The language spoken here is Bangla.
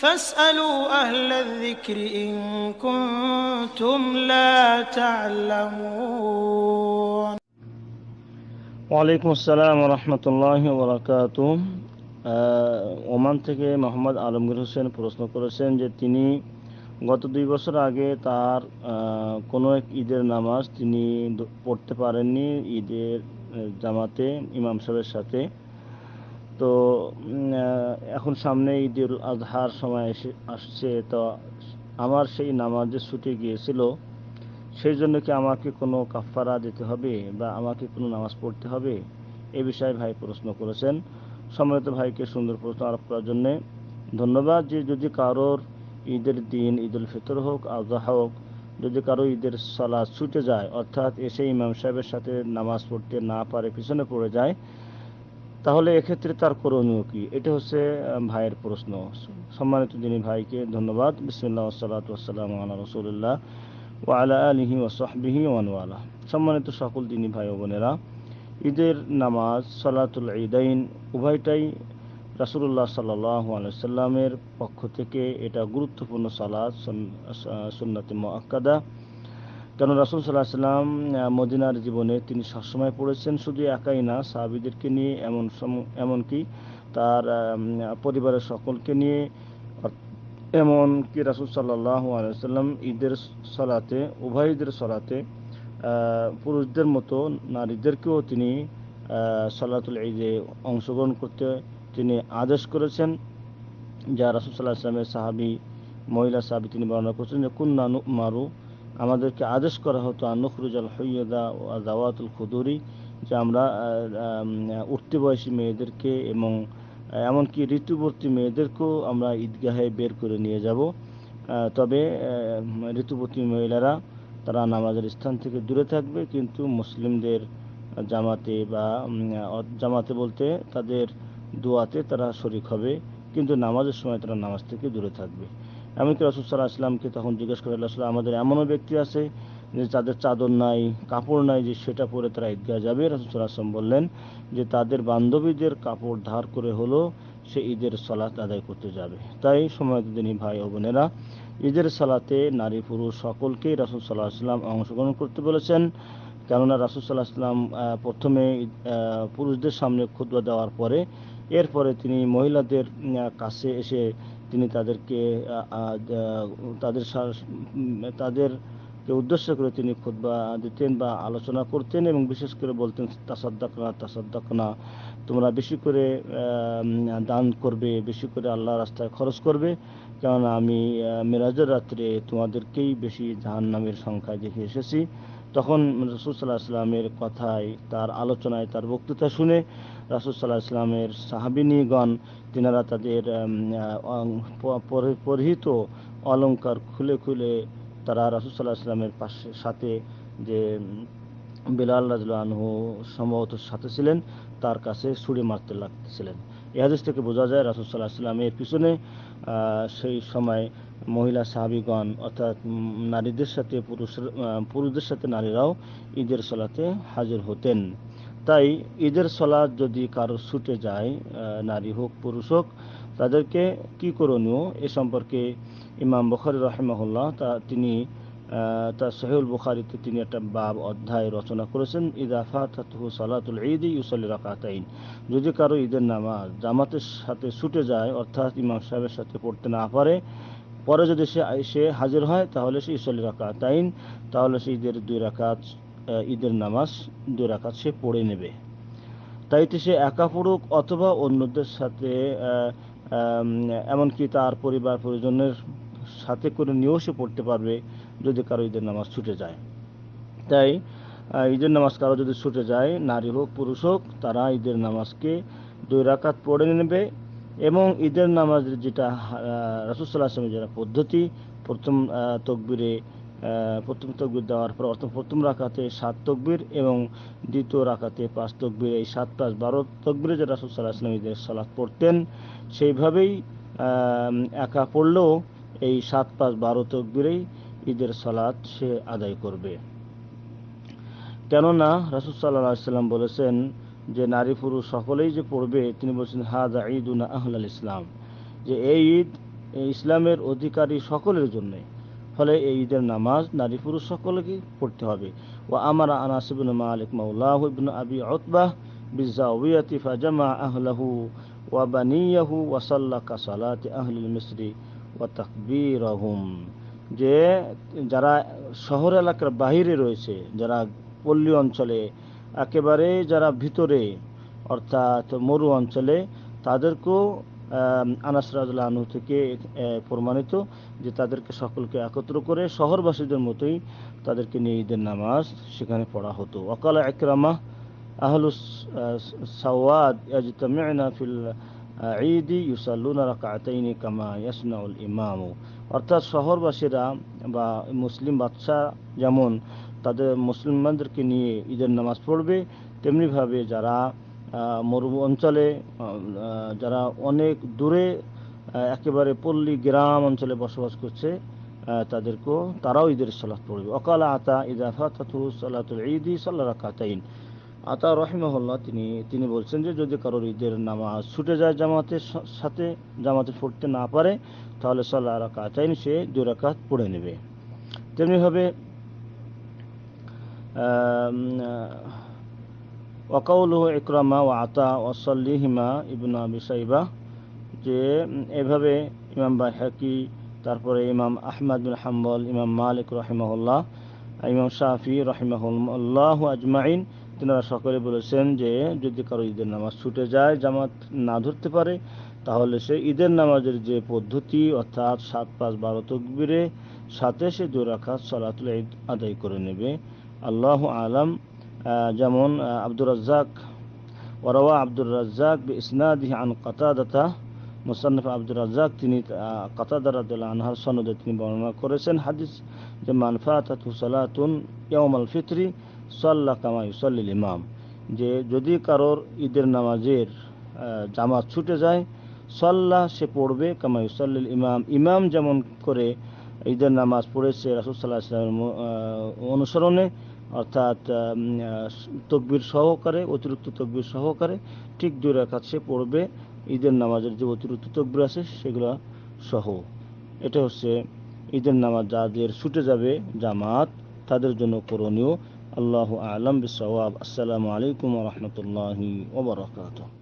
فاسألوا أهل الذكر إن كنتم لا تعلمون ওয়ালাইকুম আসসালাম রহমতুল্লাহ বরাকাত ওমান থেকে মোহাম্মদ আলমগীর হোসেন প্রশ্ন করেছেন যে তিনি গত দুই বছর আগে তার আহ, কোনো এক ঈদের নামাজ তিনি দ- পড়তে পারেননি ঈদের আহ, জামাতে ইমাম সাহেবের সাথে তো এখন সামনে ঈদুল আজহার সময় এসে, আসছে। তো, আমার সেই নামাজে ছুটে গিয়েছিল। সেই জন্য কি আমাকে কোনো কাফারা দিতে হবে বা আমাকে কোনো নামাজ পড়তে হবে? এ বিষয়ে ভাই প্রশ্ন করেছেন। সম্মানিত ভাইকে সুন্দর প্রশ্ন আরোপ করার জন্য ধন্যবাদ। যে, যদি কারোর ঈদের দিন ঈদুল ফিতর হোক, আজহা হোক, যদি কারও ঈদের সালাদ ছুটে যায়, অর্থাৎ এসে ইমাম সাহেবের সাথে নামাজ পড়তে না পারে, পিছনে পড়ে যায় তাহলে এক্ষেত্রে তার করণীয় কি? এটা হচ্ছে ভাইয়ের প্রশ্ন। সম্মানিত দিনী ভাইকে ধন্যবাদ। বিসমুল্লাহ সাল্লাত ওয়াসালাম আলা রসুল্লাহ ওয়ালা আলিহি ওয়াসহবিহি ওয়ানওয়ালা সম্মানিত সকল দিনী ভাই ও বোনেরা, ঈদের নামাজ, সালাতুল ঈদাইন উভয়টাই রাসূলুল্লাহ সাল্লাহ আলাইসাল্লামের পক্ষ থেকে এটা গুরুত্বপূর্ণ সালাদ সুন্নাতে মোয়াক্কাদা কেন রাসুল সাল্লাহ সাল্লাম মদিনার জীবনে তিনি সবসময় পড়েছেন শুধু একাই না, সাহাবিদেরকে নিয়ে এমন এমনকি তার পরিবারের সকলকে নিয়ে এমনকি রাসুল সাল্লাহ আলাইসাল্লাম ঈদের সলাতে, উভয় ঈদের সলাতে পুরুষদের মতো নারীদেরকেও তিনি সলাতুল ঈদে অংশগ্রহণ করতে তিনি আদেশ করেছেন। যা রাসুল সাল্লাহ আসলামের সাহাবি, মহিলা সাহাবি তিনি বর্ণনা করছেন যে, কুন্না মারু আমাদেরকে আদেশ করা হতো আনুখরুজ আল হইয়দা ও দাওয়াতুল খুদুরি, যে আমরা উঠতি বয়সী মেয়েদেরকে এবং এমনকি ঋতুবর্তী মেয়েদেরকেও আমরা ঈদগাহে বের করে নিয়ে যাব। তবে ঋতুবর্তী মহিলারা, তারা নামাজের স্থান থেকে দূরে থাকবে, কিন্তু মুসলিমদের জামাতে বা জামাতে বলতে তাদের দোয়াতে তারা শরিক হবে, কিন্তু নামাজের সময় তারা নামাজ থেকে দূরে থাকবে। এমনকি রসুল সাল্লাহ আসলামকে তখন জিজ্ঞেস করে আসলে আমাদের এমনও ব্যক্তি আছে যে তাদের চাদর নাই, কাপড় নাই, যে সেটা পরে তারা ঈদগাহ যাবে? রসুল সাল্লাহ আসলাম বললেন যে তাদের বান্ধবীদের কাপড় ধার করে হলো সে ঈদের সালাত আদায় করতে যাবে। তাই সময় দিনী ভাই ও বোনেরা, ঈদের সালাতে নারী পুরুষ সকলকেই রাসুল সাল্লাহ আসলাম অংশগ্রহণ করতে বলেছেন। কেননা রাসুল সাল্লাহ আসলাম প্রথমে পুরুষদের সামনে খুতবা দেওয়ার পরে, এরপরে তিনি মহিলাদের কাছে এসে তিনি তাদেরকে তাদের তাদেরকে উদ্দেশ্য করে তিনি খুতবা দিতেন বা আলোচনা করতেন এবং বিশেষ করে বলতেন তাসাদ্দাক না তাসাদ্দাক না তোমরা বেশি করে দান করবে, বেশি করে আল্লাহ রাস্তায় খরচ করবে। কেননা আমি মেরাজের রাত্রে তোমাদেরকেই বেশি জাহান নামের সংখ্যায় দেখে এসেছি। তখন রসুল সাল্লাহ আসলামের কথায়, তার আলোচনায়, তার বক্তৃতা শুনে রাসুল সাল্লাহ ইসলামের সাহাবিনীগণ, তিনারা তাদের পরিহিত অলংকার খুলে খুলে তারা রাসুল সাল্লাহ ইসলামের পাশে, সাথে যে বিলাল রাজু আনহু সম্ভবত সাথে ছিলেন, তার কাছে ছুরি মারতে লাগতেছিলেন। এ থেকে বোঝা যায় রাসুল সাল্লাহ ইসলামের পিছনে সেই সময় মহিলা সাহাবিগণ অর্থাৎ নারীদের সাথে পুরুষের পুরুষদের সাথে নারীরাও ঈদের সলাতে হাজির হতেন। তাই ঈদের সলাদ যদি কারও ছুটে যায় নারী হোক, পুরুষ হোক, তাদেরকে কি করণীয়? এ সম্পর্কে ইমাম বখারি রহমাহুল্লাহ তা তিনি তার সহিউল বুখারিতে তিনি একটা বাব অধ্যায় রচনা করেছেন ইদাফা তাতহু সালাতুল ঈদ ইউসল্লি রাকাতাইন। যদি কারও ঈদের নামাজ জামাতের সাথে ছুটে যায়, অর্থাৎ ইমাম সাহেবের সাথে পড়তে না পারে পরে যদি সে সে হাজির হয়, তাহলে সে ইসল্লি রাকাতাইন তাহলে সে ঈদের দুই রাকাত ঈদের নামাজ, দুই রাকাত সে পড়ে নেবে। তাইতে সে একা পড়ুক অথবা অন্যদের সাথে এমনকি তার পরিবার পরিজনের সাথে করে নিয়েও সে পড়তে পারবে যদি কারও ঈদের নামাজ ছুটে যায়। তাই ঈদের নামাজ কারও যদি ছুটে যায়, নারী হোক, পুরুষ হোক, তারা ঈদের নামাজকে দুই রাকাত পড়ে নেবে এবং ঈদের নামাজের যেটা রাসুসাল্লাহ আসলামের যেটা পদ্ধতি, প্রথম তকবিরে প্রথম তকবির দেওয়ার পর, অর্থাৎ প্রথম রাকাতে সাত তকবির এবং দ্বিতীয় রাকাতে পাঁচ তকবির, এই সাত পাঁচ বারো তকবিরে যে রাসুল সাল্লাহ আসলাম ঈদের সালাদ পড়তেন, সেইভাবেই একা পড়লেও এই সাত পাঁচ বারো তকবিরেই ঈদের সালাত সে আদায় করবে। কেননা রাসুল সাল্লাহ সাল্লাম বলেছেন যে নারী পুরুষ সকলেই যে পড়বে, তিনি বলছেন হাজা ঈদুনা আহলাল ইসলাম। যে এই ঈদ ইসলামের অধিকারী সকলের জন্য। ফলে এই ঈদের নামাজ নারী পুরুষ সকলকে পড়তে হবে। ও আমারা আনাস ইবনে মালিক মাওলাহ ইবনে আবি উতবাহ বিজাউিয়াতি ফাজামা আহলাহু ওয়া বানিয়াহু ওয়া সাল্লা কাসালাতি আহলিল মিসরি ওয়া তাকবীরাহুম। যে যারা শহর এলাকার বাহিরে রয়েছে, যারা পল্লী অঞ্চলে একেবারে যারা ভিতরে, অর্থাৎ মরু অঞ্চলে, তাদেরকেও আনাস রাজুল্লাহ থেকে প্রমাণিত যে তাদেরকে সকলকে একত্র করে শহরবাসীদের মতোই তাদেরকে নিয়ে ঈদের নামাজ সেখানে পড়া হতো। ওকাল একরামা আহলুস ঈদি ইউসাল্লুনা কামা ইয়াসনাউল ইমামু। অর্থাৎ শহরবাসীরা বা মুসলিম বাদশা যেমন তাদের মুসলমানদেরকে নিয়ে ঈদের নামাজ পড়বে। তেমনিভাবে যারা মরু অঞ্চলে যারা অনেক দূরে একেবারে পল্লী গ্রাম অঞ্চলে বসবাস করছে তাদেরকেও তারাও ঈদের সালাত পড়বে। অকাল আতা ইদাফা তাতু সালাতুল ঈদি সাল্লা রাকাতাইন। আতা রহিমহল্লা তিনি তিনি বলছেন যে, যদি কারোর ঈদের নামাজ ছুটে যায় জামাতের সাথে, জামাতে পড়তে না পারে, তাহলে সাল্লাহ রাকাতাইন সে দুই রাকাত পড়ে নেবে। তেমনিভাবে ওয়াকাউলহ ইকরামা ও আতা ওসল্লিহিমা ইবন আবি সাইবা, যে এভাবে ইমাম বাইহাকি, তারপরে ইমাম আহমদ বিন হাম্বল, ইমাম মালিক রহিমাহুল্লাহ, ইমাম শাফি রহিমাহুল্লাহ আজমাইন, তিনারা সকলে বলেছেন যে যদি কারও ঈদের নামাজ ছুটে যায়, জামাত না ধরতে পারে, তাহলে সে ঈদের নামাজের যে পদ্ধতি, অর্থাৎ সাত পাঁচ বারো তকবিরে, সাথে সে দুই রাখাত সলাতুল ঈদ আদায় করে নেবে। আল্লাহ আলম যেমন আব্দুর রাজ্জাক ওরাওয়া আব্দুর রাজ্জাক ইসনাদি আন কাতাদাতা, মুসান্নফ আব্দুর রাজ্জাক তিনি কাতাদা রাদিয়াল্লাহু আনহার সনদে তিনি বর্ণনা করেছেন হাদিস যে মানফাতাতু সালাতুন ইয়াউমাল ফিতরি সাল্লা কামা ইমাম। যে, যদি কারোর ঈদের নামাজের জামাত ছুটে যায় সাল্লাহ সে পড়বে কামা ইমাম। ইমাম যেমন করে ঈদের নামাজ পড়েছে রাসুল সাল্লাহ ইসলামের অনুসরণে অর্থাৎ তকবির সহকারে, অতিরিক্ত তকবির সহকারে ঠিক দুই রাকাত সে পড়বে, ঈদের নামাজের যে অতিরিক্ত তকবির আছে সেগুলো সহ। এটা হচ্ছে ঈদের নামাজ যাদের ছুটে যাবে জামাত, তাদের জন্য করণীয়। আল্লাহ আলম, বিসওয়াব। আসসালামু আলাইকুম রহমতুল্লাহি ওবরাকাতুহ